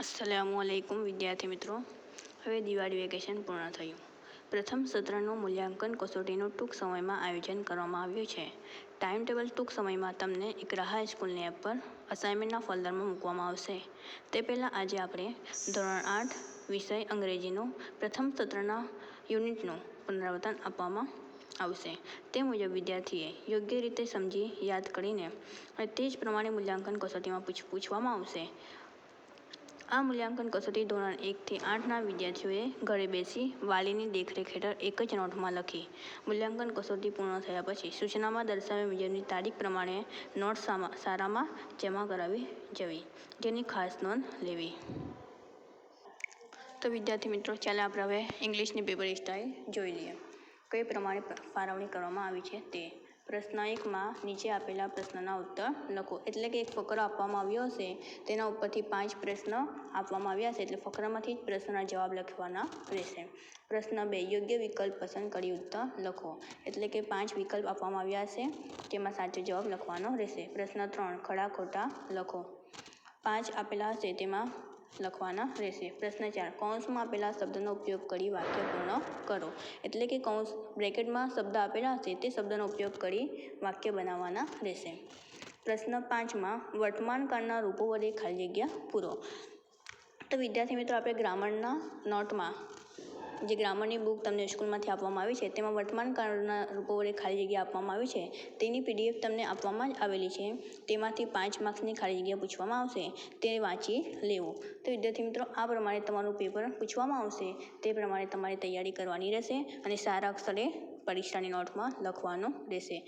અસલામુ અલૈકુમ વિદ્યાર્થી મિત્રો. હવે દિવાળી વેકેશન પૂર્ણ થયું. પ્રથમ સત્રનું મૂલ્યાંકન કસોટીનું ટૂંક સમયમાં આયોજન કરવામાં આવ્યું છે. ટાઈમ ટેબલ ટૂંક સમયમાં તમને એક રાહા સ્કૂલની એપ પર અસાઇનમેન્ટના ફોલ્ડરમાં મૂકવામાં આવશે. તે પહેલાં આજે આપણે ધોરણ આઠ વિષય અંગ્રેજીનું પ્રથમ સત્રના યુનિટનું પુનરાવર્તન આપવામાં આવશે. તે મુજબ વિદ્યાર્થીએ યોગ્ય રીતે સમજી યાદ કરીને અને તે જ પ્રમાણે મૂલ્યાંકન કસોટીમાં પૂછવામાં આવશે. આ મૂલ્યાંકન કસોટી ધોરણ એકથી આઠના વિદ્યાર્થીઓએ ઘરે બેસી વાલીની દેખરેખ હેઠળ એક જ નોટમાં લખી. મૂલ્યાંકન કસોટી પૂર્ણ થયા પછી સૂચનામાં દર્શાવ્યા મુજબની તારીખ પ્રમાણે નોટ સારામાં જમા કરાવી જવી, જેની ખાસ નોંધ લેવી. તો વિદ્યાર્થી મિત્રો, ચાલો આપણે હવે ઇંગ્લિશની પેપર સ્ટાઇલ જોઈ લઈએ. કઈ પ્રમાણે ફાળવણી કરવામાં આવી છે તે. પ્રશ્ન એકમાં નીચે આપેલા પ્રશ્નના ઉત્તર લખો. એટલે કે એક ફકરો આપવામાં આવ્યો હશે, તેના ઉપરથી પાંચ પ્રશ્ન આપવામાં આવ્યા છે એટલે ફકરામાંથી જ પ્રશ્નના જવાબ લખવાના રહેશે. પ્રશ્ન બે, યોગ્ય વિકલ્પ પસંદ કરી ઉત્તર લખો. એટલે કે પાંચ વિકલ્પ આપવામાં આવ્યા છે તેમાં સાચો જવાબ લખવાનો રહેશે. પ્રશ્ન ત્રણ, ખડા ખોટા લખો. પાંચ આપેલા હશે, તેમાં લખવાના રહેશે. પ્રશ્ન ચાર. કૌંસમાં આપેલા શબ્દનો ઉપયોગ કરી વાક્ય પૂર્ણ કરો. એટલે કે કૌંસ બ્રેકેટમાં શબ્દ આપેલા હશે તે શબ્દનો ઉપયોગ કરી વાક્ય બનાવવાના રહેશે. પ્રશ્ન પાંચમાં, વર્તમાન કાળના રૂપો વડે ખાલી જગ્યા પૂરો. તો વિદ્યાર્થી મિત્રો, આપણે ગ્રામરના નોટમાં જે ગ્રામરની બુક તમને સ્કૂલમાંથી આપવામાં આવી છે, તેમાં વર્તમાન કાળના રૂપો વડે ખાલી જગ્યા આપવામાં આવી છે, તેની પીડીએફ તમને આપવામાં જ આવેલી છે. તેમાંથી પાંચ માર્ક્સની ખાલી જગ્યા પૂછવામાં આવશે, તે વાંચી લેવું. તો વિદ્યાર્થી મિત્રો, આ પ્રમાણે તમારું પેપર પૂછવામાં આવશે, તે પ્રમાણે તમારે તૈયારી કરવાની રહેશે અને સારા અક્ષરે પરીક્ષાની નોટમાં લખવાનું રહેશે.